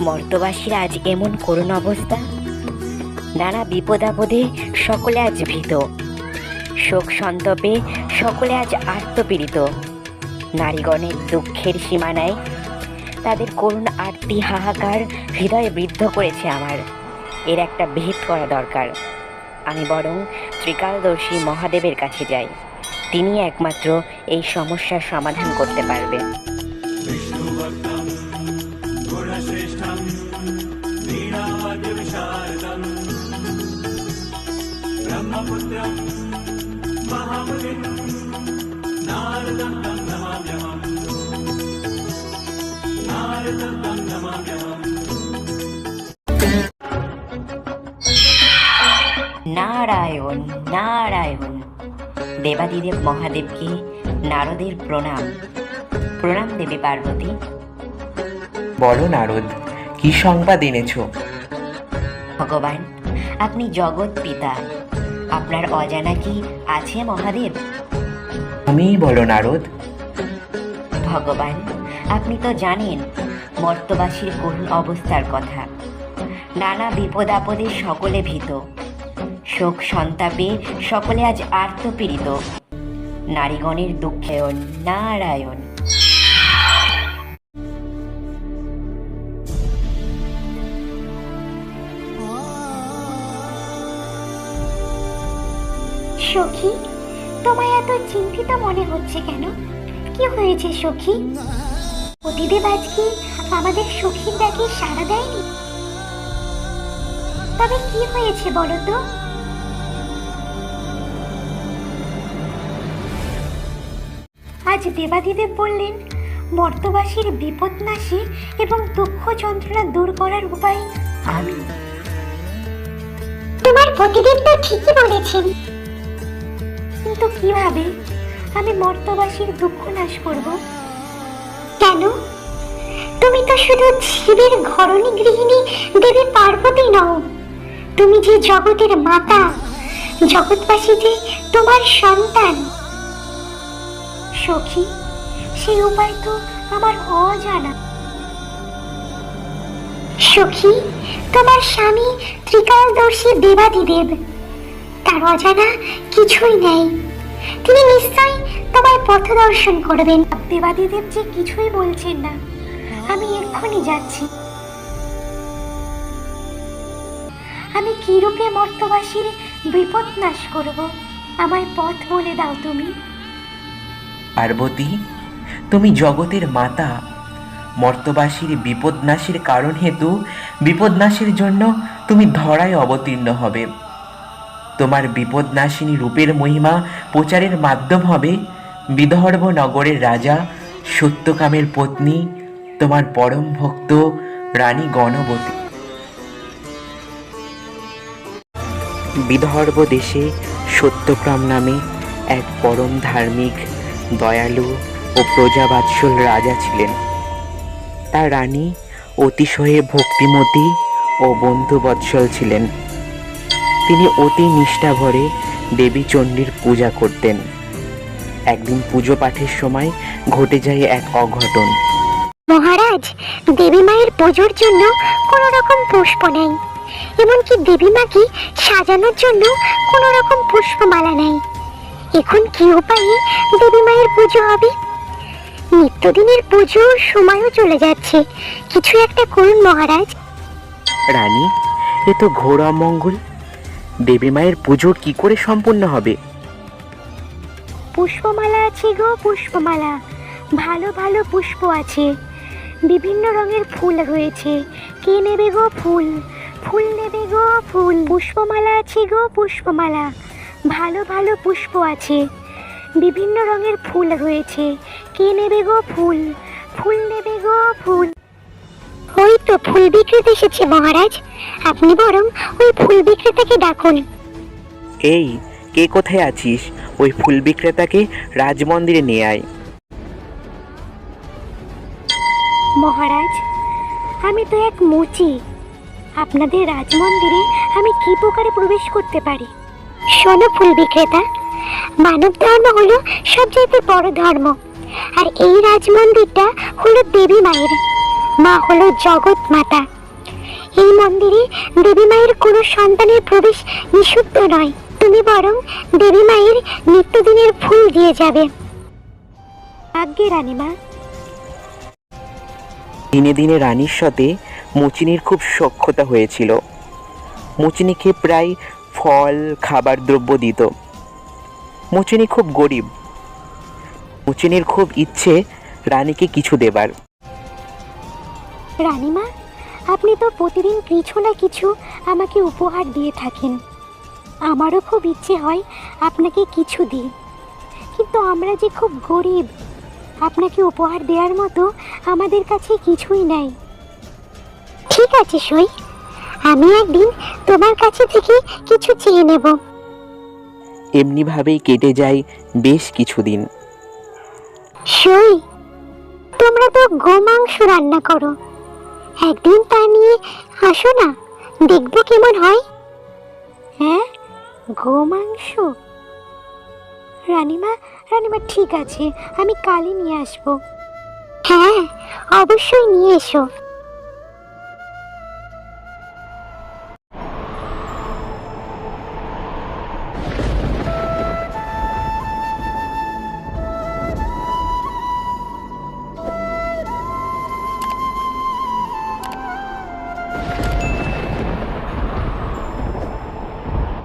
মর্তবাসীর আজ এমন করুণ অবস্থা? নানা বিপদ আপদে সকলে আজ ভীত। শোক সন্তপে সকলে আজ আত্মপীড়িত। নারীগণের দুঃখের সীমানায় তাদের করুণ আরতি হাহাকার হৃদয়ে বৃদ্ধ করেছে আমার। এর একটা ভেদ করা দরকার। আমি বরং ত্রিকালদর্শী মহাদেবের কাছে যাই। তিনি একমাত্র এই সমস্যার সমাধান করতে পারবে। ब्रह्मपुत्रं महामुनिं नारदं तं नमाम्यहम् नारदं तं नमाम्यहम् নারায়ণ নারায়ণ দেবাদিদেব মহাদেবকে নারদের প্রণাম প্রণাম দেবী পার্বতী বলো নারদ কি সংবাদ এনেছো ভগবান আপনি জগৎ পিতা আপনার অজানা কি আছে মহাদেব? তুমিই বলো নারদ ভগবান আপনি তো জানেন মর্তবাসীর করুণ অবস্থার কথা। নানা বিপদ আপদে সকলে ভীত। শোক সন্তাপে সকলে আজ আর্তপীড়িত। নারীগণের দুঃখে নারায়ণ। সখী? তোমায় এত চিন্তিত মনে হচ্ছে কেন? কি হয়েছে সখী? অতিদেব আজকে আমাদের সখীর ডাকে সাড়া দেয়নি? তবে কি হয়েছে বলো তো? আজ দেবাদিদেব বললেন মর্তবাসীর বিপদ নাশী এবং দুঃখ যন্ত্রণা দূর করার উপায় আমি তোমার পতিদেব তো ঠিকই বলেছেন। কিন্তু কীভাবে? আমি মর্তবাসীর দুঃখ নাশ করব। কেন? তুমি তো শুধু শিবের ঘরণী গৃহিণী দেবী পার্বতী নও। তুমি যে জগতের মাতা, জগৎবাসী যে তোমার সন্তান। সখী, সেই উপায় তো আমার অজানা। সখী, তোমার স্বামী ত্রিকালদর্শী দেবাদিদেব। তার অজানা কিছুই নেই। তিনি নিশ্চয়ই তোমায় পথ দর্শন করবেন। দেবাদিদেব যে কিছুই বলছেন না, আমি এক্ষুনি যাচ্ছি। আমি কিরূপে মর্তবাসীর বিপদ নাশ করব? আমায় পথ বলে দাও তুমি। পার্বতী, তুমি জগতের মাতা। মর্তবাসীর বিপদনাশীর কারণ হেতু বিপদনাশীর জন্য তুমি ধরায় অবতীর্ণ হবে। তোমার বিপদনাশিনী রূপের মহিমা প্রচারের মাধ্যম হবে। বিদর্ভ নগরের রাজা, সত্যকামের পত্নী, তোমার পরম ভক্ত রানী গণবতী বিদর্ভ দেশে সত্যক্রম নামে এক পরম ধার্মিক, দয়ালু ও প্রজাবাৎসল রাজা ছিলেন। তার রানী অতিশয়ে ভক্তিমতী ও বন্ধুবৎসল ছিলেন। তিনি অতি নিষ্ঠাভরে দেবী চণ্ডীর পূজা করতেন। একদিন পুজো পাঠের সময় ঘটে যায় এক অঘটন। মহারাজ দেবী মায়ের পুজোর জন্য কোনো রকম পুষ্প নেই। এমনকি দেবী মাকে সাজানোর জন্য কোনো রকম পুষ্পমালা নেই। এখন কি উপায়ে দেবী মায়ের পুজো হবে? নিত্যদিনের পুজোর সময়ও চলে যাচ্ছে। কিছু একটা করুন মহারাজ। রানী এ তো ঘোর অমঙ্গল দেবী মায়ের পুজো কি করে সম্পূর্ণ হবে? পুষ্পমালা আছে গো, পুষ্পমালা। ভালো ভালো পুষ্প আছে। বিভিন্ন রঙের ফুল রয়েছে কে নেবে গো ফুল? ফুল নেবে গো ফুল। পুষ্পমালা আছে গো, পুষ্পমালা। ভালো ভালো পুষ্প আছে। বিভিন্ন রঙের ফুল রয়েছে কে নেবে গো ফুল? ফুল নেবে গো ফুল। তো ফুল বিক্রেতা এসেছে মহারাজ। আপনি বরং ওই ফুল বিক্রেতাকে ডাকুন। এই কে কোথায় আছিস? ওই ফুল বিক্রেতাকে রাজমন্দিরে নিয়ে আয়। মহারাজ আমি তো এক মুচি। আপনাদের রাজমন্দিরে আমি কি প্রকারে প্রবেশ করতে পারি? শোনো ফুল বিক্রেতা মানব ধর্ম হলো সবচাইতে বড় ধর্ম। আর এই রাজমন্দিরটা হলো দেবী মায়ের। মা হলো জগৎ মাতা। এই মন্দিরে দেবী মায়ের কোনো সন্তানের প্রবেশ নিষিদ্ধ নয়। তুমি বরং দেবী মায়ের নিত্যদিনের ফুল দিয়ে যাবে। আজ্ঞে রানীমা দিনে দিনে রানীর সাথে মুচিনির খুব সখ্যতা হয়েছিল। মুচিনিকে প্রায় ফল, খাবার, দ্রব্য দিত। মুচিনি খুব গরিব। মুচিনির খুব ইচ্ছে রানীকে কিছু দেবার। রানীমা আপনি তো প্রতিদিন কিছু না কিছু আমাকে উপহার দিয়ে থাকেন। আমারও খুব ইচ্ছে হয় আপনাকে কিছু দিই। কিন্তু আমরা যে খুব গরিব আপনাকে উপহার দেওয়ার মতো আমাদের কাছে কিছুই নাই। ঠিক আছে সই। আমি একদিন তোমার কাছে থেকে কিছু চেয়ে নেব। এমনিভাবেই কেটে যায় বেশ কিছুদিন। সই তোমরা তো গোমাংস রান্না করো। একদিন তা নিয়ে আসো না দেখব কেমন হয়। হ্যাঁ গোমাংস রানিমা রানিমা ঠিক আছে আমি কালই নিয়ে আসব। হ্যাঁ অবশ্যই নিয়ে এসো।